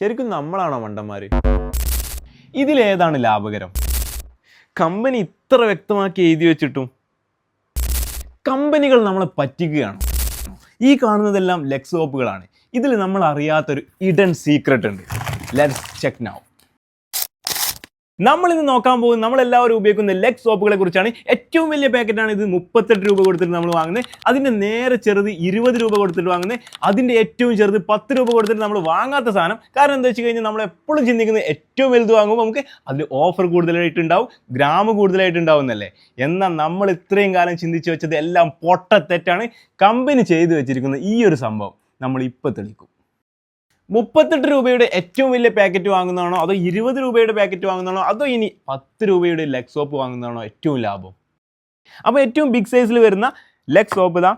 ശരിക്കും നമ്മളാണോ മണ്ടന്മാർ ഇതിലേതാണ് ലാഭകരം? കമ്പനി ഇത്ര വ്യക്തമാക്കി എഴുതി വെച്ചിട്ടും കമ്പനികൾ നമ്മളെ പറ്റിക്കുകയാണ്. ഈ കാണുന്നതെല്ലാം ലെഗ് സോപ്പുകളാണ് ഇതിൽ നമ്മൾ അറിയാത്തൊരു ഇഡൻ സീക്രട്ട് ഉണ്ട്. ലെറ്റ്സ് ചെക്ക് നൗ നമ്മൾ ഇന്ന് നോക്കാൻ പോകുന്നത് നമ്മളെല്ലാവരും ഉപയോഗിക്കുന്ന ലെഗ് സോപ്പുകളെ കുറിച്ചാണ്. ഏറ്റവും വലിയ പാക്കറ്റാണ് ഇത്. മുപ്പത്തെട്ട് രൂപ കൊടുത്തിട്ട് നമ്മൾ വാങ്ങുന്നത്. അതിന്റെ നേരെ ചെറുത് ഇരുപത് രൂപ കൊടുത്തിട്ട് വാങ്ങുന്നത്. അതിന്റെ ഏറ്റവും ചെറുത് പത്ത് രൂപ കൊടുത്തിട്ട് നമ്മൾ വാങ്ങാത്ത സാധനം. കാരണം എന്താ വെച്ച് കഴിഞ്ഞാൽ നമ്മൾ എപ്പോഴും ചിന്തിക്കുന്നത് ഏറ്റവും വലുത് വാങ്ങുമ്പോൾ നമുക്ക് അതിൽ ഓഫർ കൂടുതലായിട്ട് ഉണ്ടാവും ഗ്രാം കൂടുതലായിട്ട് ഉണ്ടാവുന്നല്ലേ എന്നാൽ നമ്മൾ ഇത്രയും കാലം ചിന്തിച്ചു വെച്ചത് എല്ലാം പൊട്ടത്തെറ്റാണ്. കമ്പനി ചെയ്തു വെച്ചിരിക്കുന്ന ഈ ഒരു സംഭവം നമ്മൾ ഇപ്പോൾ തെളിക്കും മുപ്പത്തെട്ട് രൂപയുടെ ഏറ്റവും വലിയ പാക്കറ്റ് വാങ്ങുന്നതാണോ? അതോ ഇരുപത് രൂപയുടെ പാക്കറ്റ് വാങ്ങുന്നതാണോ? അതോ ഇനി പത്ത് രൂപയുടെ ലെഗ് സോപ്പ് വാങ്ങുന്നതാണോ ഏറ്റവും ലാഭം? അപ്പോൾ ഏറ്റവും ബിഗ് സൈസിൽ വരുന്ന ലെഗ് സോപ്പ് ഇതാ.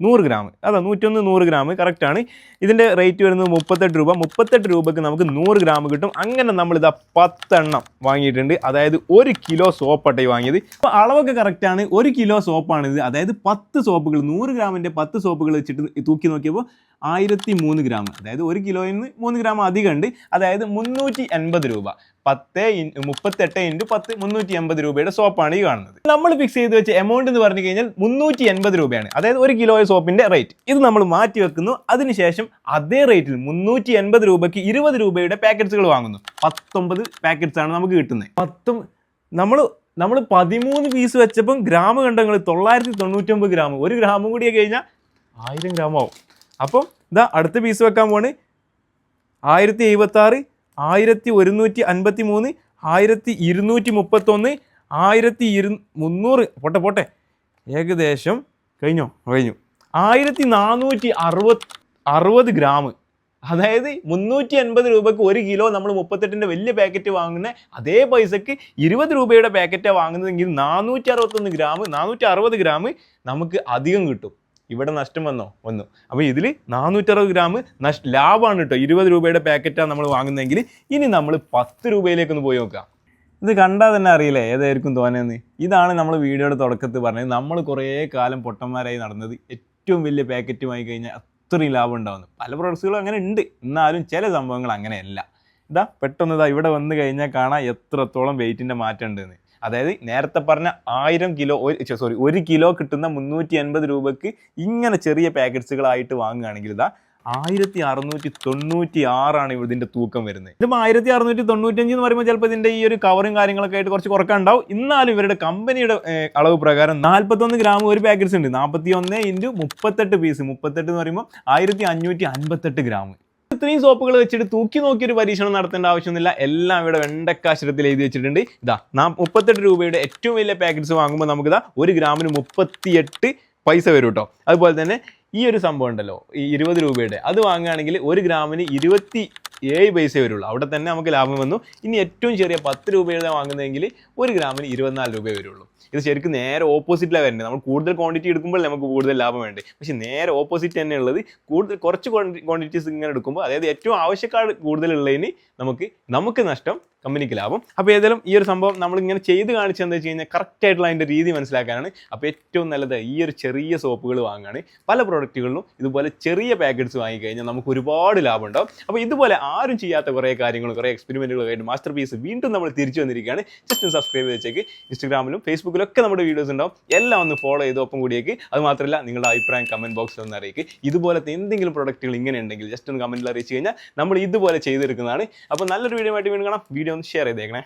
നൂറ് ഗ്രാം. അതാ നൂറ്റൊന്ന് നൂറ് ഗ്രാം കറക്റ്റാണ് ഇതിന്റെ റേറ്റ് വരുന്നത് മുപ്പത്തെട്ട് രൂപ. മുപ്പത്തെട്ട് രൂപയ്ക്ക് നമുക്ക് നൂറ് ഗ്രാം കിട്ടും. അങ്ങനെ നമ്മളിതാ പത്തെണ്ണം വാങ്ങിയിട്ടുണ്ട്. അതായത് ഒരു കിലോ സോപ്പട്ടെ വാങ്ങിയത്. അപ്പോൾ അളവൊക്കെ കറക്റ്റാണ് ഒരു കിലോ സോപ്പാണിത് അതായത് പത്ത് സോപ്പുകൾ നൂറ് ഗ്രാമിന്റെ പത്ത് സോപ്പുകൾ വെച്ചിട്ട് തൂക്കി നോക്കിയപ്പോൾ ആയിരത്തി മൂന്ന് ഗ്രാം. അതായത് ഒരു കിലോയിൽ നിന്ന് മൂന്ന് ഗ്രാം അധികം ഉണ്ട്. അതായത് മുന്നൂറ്റി എൺപത് രൂപ. പത്ത് മുപ്പത്തെട്ട് ഇന്റു പത്ത് മുന്നൂറ്റി എൺപത് രൂപയുടെ സോപ്പാണ് ഈ കാണുന്നത്. നമ്മൾ ഫിക്സ് ചെയ്ത് വെച്ച എമൗണ്ട് എന്ന് പറഞ്ഞു കഴിഞ്ഞാൽ മുന്നൂറ്റി എൺപത് രൂപയാണ്. അതായത് ഒരു കിലോ സോപ്പിന്റെ റേറ്റ് ഇത് നമ്മൾ മാറ്റി വെക്കുന്നു. അതിനുശേഷം അതേ റേറ്റിൽ മുന്നൂറ്റി എൺപത് രൂപയ്ക്ക് ഇരുപത് രൂപയുടെ പാക്കറ്റ്സുകൾ വാങ്ങുന്നു. പത്തൊമ്പത് പാക്കറ്റ്സ് ആണ് നമുക്ക് കിട്ടുന്നത്. പത്തും നമ്മൾ നമ്മൾ പതിമൂന്ന് പീസ് വെച്ചപ്പം ഗ്രാം കണ്ടങ്ങൾ തൊള്ളായിരത്തി തൊണ്ണൂറ്റൊമ്പത് ഗ്രാം ഒരു ഗ്രാമും കൂടി കഴിഞ്ഞാൽ ആയിരം ഗ്രാമാവും അപ്പം ഇതാ അടുത്ത പീസ് വെക്കാൻ പോണ് ആയിരത്തി എഴുപത്തി ആറ് ആയിരത്തി ഒരുന്നൂറ്റി അൻപത്തി മൂന്ന് ആയിരത്തി ഇരുന്നൂറ്റി മുപ്പത്തൊന്ന് ആയിരത്തി ഇരു മുന്നൂറ്. പോട്ടെ പോട്ടെ. ഏകദേശം കഴിഞ്ഞോ? കഴിഞ്ഞു. ആയിരത്തി നാനൂറ്റി അറുപത് അറുപത് ഗ്രാം. അതായത് മുന്നൂറ്റി എൺപത് രൂപയ്ക്ക് ഒരു കിലോ നമ്മൾ മുപ്പത്തെട്ടിന്റെ വലിയ പാക്കറ്റ് വാങ്ങുന്ന അതേ പൈസക്ക് ഇരുപത് രൂപയുടെ പാക്കറ്റാണ് വാങ്ങുന്നതെങ്കിൽ നാനൂറ്റി അറുപത്തൊന്ന് ഗ്രാം നാനൂറ്റി അറുപത് ഗ്രാം നമുക്ക് അധികം കിട്ടും. ഇവിടെ നഷ്ടം വന്നോ? വന്നു. അപ്പോൾ ഇതിൽ നാനൂറ്ററുപത് ഗ്രാം നഷ്ട ലാഭമാണ് കേട്ടോ ഇരുപത് രൂപയുടെ പാക്കറ്റാണ് നമ്മൾ വാങ്ങുന്നതെങ്കിൽ ഇനി നമ്മൾ പത്ത് രൂപയിലേക്ക് ഒന്ന് പോയി നോക്കാം. ഇത് കണ്ടാൽ തന്നെ അറിയില്ലേ? ഏതായിരിക്കും തോന്നുന്നത് ഇതാണ് നമ്മൾ വീഡിയോയുടെ തുടക്കത്തിൽ പറഞ്ഞത്. നമ്മൾ കുറേ കാലം പൊട്ടന്മാരായി നടന്നത് ഏറ്റവും വലിയ പാക്കറ്റുമായി കഴിഞ്ഞാൽ അത്രയും ലാഭം ഉണ്ടാവുന്നത് പല പ്രൊഡക്ട്സുകളും അങ്ങനെ ഉണ്ട്. എന്നാലും ചില സംഭവങ്ങൾ അങ്ങനെയല്ല. ഇതാ പെട്ടെന്ന് ഇതാ ഇവിടെ വന്നു കഴിഞ്ഞാൽ കാണാം എത്രത്തോളം വെയിറ്റിന്റെ മാറ്റം ഉണ്ടെന്ന്. അതായത് നേരത്തെ പറഞ്ഞ ആയിരം കിലോ സോറി ഒരു കിലോ കിട്ടുന്ന മുന്നൂറ്റി എൺപത് രൂപയ്ക്ക് ഇങ്ങനെ ചെറിയ പാക്കറ്റ്സുകളായിട്ട് വാങ്ങുകയാണെങ്കിൽ ഇതാ ആയിരത്തി അറുന്നൂറ്റി തൊണ്ണൂറ്റി ആറാണ് ഇതിന്റെ തൂക്കം വരുന്നത്. ഇതിപ്പോൾ ആയിരത്തി അറുന്നൂറ്റി തൊണ്ണൂറ്റഞ്ച് എന്ന് പറയുമ്പോൾ ചിലപ്പോൾ ഇതിന്റെ ഈ ഒരു കവറും കാര്യങ്ങളൊക്കെ ആയിട്ട് കുറച്ച് കുറക്കാണ്ടാവും എന്നാലും ഇവരുടെ കമ്പനിയുടെ അളവ് പ്രകാരം നാൽപ്പത്തൊന്ന് ഗ്രാം ഒരു പാക്കറ്റ്സ് ഉണ്ട്. നാൽപ്പത്തി ഒന്ന് ഇന്റു മുപ്പത്തെട്ട് പീസ് മുപ്പത്തെട്ട് എന്ന് പറയുമ്പോൾ ആയിരത്തി അഞ്ഞൂറ്റി അൻപത്തെട്ട് ഗ്രാം. ഇത്രയും സോപ്പുകൾ വെച്ചിട്ട് തൂക്കി നോക്കി ഒരു പരീക്ഷണം നടത്തേണ്ട ആവശ്യമൊന്നുമില്ല. എല്ലാം ഇവിടെ വെണ്ടക്കാശ്രത്തിൽ എഴുതി വെച്ചിട്ടുണ്ട്. ഇതാ നാം മുപ്പത്തെട്ട് രൂപയുടെ ഏറ്റവും വലിയ പാക്കറ്റ്സ് വാങ്ങുമ്പോൾ നമുക്ക് നമുക്കിതാ ഒരു ഗ്രാമിന് മുപ്പത്തിയെട്ട് പൈസ വരും കേട്ടോ. അതുപോലെ തന്നെ ഈ ഒരു സംഭവം ഉണ്ടല്ലോ ഈ ഇരുപത് രൂപയുടെ. അത് വാങ്ങുകയാണെങ്കിൽ ഒരു ഗ്രാമിന് ഇരുപത്തി ഏഴ് പൈസ വരുള്ളൂ. അവിടെ തന്നെ നമുക്ക് ലാഭം വന്നു. ഇനി ഏറ്റവും ചെറിയ പത്ത് രൂപയുടെ വാങ്ങുന്നതെങ്കിൽ ഒരു ഗ്രാമിന് ഇരുപത്തിനാല് രൂപയെ വരുള്ളൂ. ഇത് ശരിക്കും നേരെ ഓപ്പോസിറ്റിലാണ് വരുന്നത് നമ്മൾ കൂടുതൽ ക്വാണ്ടിറ്റി എടുക്കുമ്പോൾ നമുക്ക് കൂടുതൽ ലാഭം വേണ്ടേ. പക്ഷെ നേരെ ഓപ്പോസിറ്റ് തന്നെ ഉള്ളത് കൂടുതൽ കുറച്ച് ക്വാണ്ടിറ്റീസ് ഇങ്ങനെ എടുക്കുമ്പോൾ അതായത് ഏറ്റവും ആവശ്യക്കാർ കൂടുതലുള്ളതിന് നമുക്ക് നമുക്ക് നഷ്ടം കമ്പനിക്ക് ലാഭം. അപ്പോൾ ഏതായാലും ഈ ഒരു സംഭവം നമ്മൾ ഇങ്ങനെ ചെയ്ത് കാണിച്ചത് എന്താ വെച്ച് കഴിഞ്ഞാൽ കറക്റ്റ് ആയിട്ടുള്ള അതിന്റെ രീതി മനസ്സിലാക്കാനാണ്. അപ്പോൾ ഏറ്റവും നല്ലത് ഈ ഒരു ചെറിയ സോപ്പുകൾ വാങ്ങുകയാണ് പല പ്രോഡക്റ്റുകളിലും ഇതുപോലെ ചെറിയ പാക്കറ്റ്സ് വാങ്ങിക്കഴിഞ്ഞാൽ നമുക്ക് ഒരുപാട് ലാഭം ഉണ്ടാവും. അപ്പോൾ ഇതുപോലെ ആരും ചെയ്യാത്ത കുറേ കാര്യങ്ങളും കുറേ എക്സ്പെരിമെന്റുകൾ ആയിട്ട് മാസ്റ്റർ പീസ് വീണ്ടും നമ്മൾ തിരിച്ചു വന്നിരിക്കുകയാണ്. ജസ്റ്റ് ഒന്ന് സബ്സ്ക്രൈബ് വെച്ചേക്ക്. ഇൻസ്റ്റാഗ്രാമിലും ഫേസ്ബുക്കിലും ഒക്കെ നമ്മുടെ വീഡിയോസ് ഉണ്ടാവും. എല്ലാം ഒന്ന് ഫോളോ ചെയ്ത് ഒപ്പം കൂടിയേക്ക് അത് മാത്രമല്ല നിങ്ങളുടെ അഭിപ്രായം കമന്റ് ബോക്സിൽ ഒന്ന് അറിയിക്കുക ഇതുപോലത്തെ എന്തെങ്കിലും പ്രൊഡക്റ്റുകൾ ഇങ്ങനെ ഉണ്ടെങ്കിൽ ജസ്റ്റ് ഒന്ന് കമന്റിൽ അറിയിച്ചു കഴിഞ്ഞാൽ നമ്മൾ ഇതുപോലെ ചെയ്തെടുക്കുന്നതാണ്. അപ്പോൾ നല്ലൊരു വീഡിയോ ആയിട്ട് വീണ്ടും കാണാം. വീഡിയോ ഒന്ന് ഷെയർ ചെയ്തേക്കണേ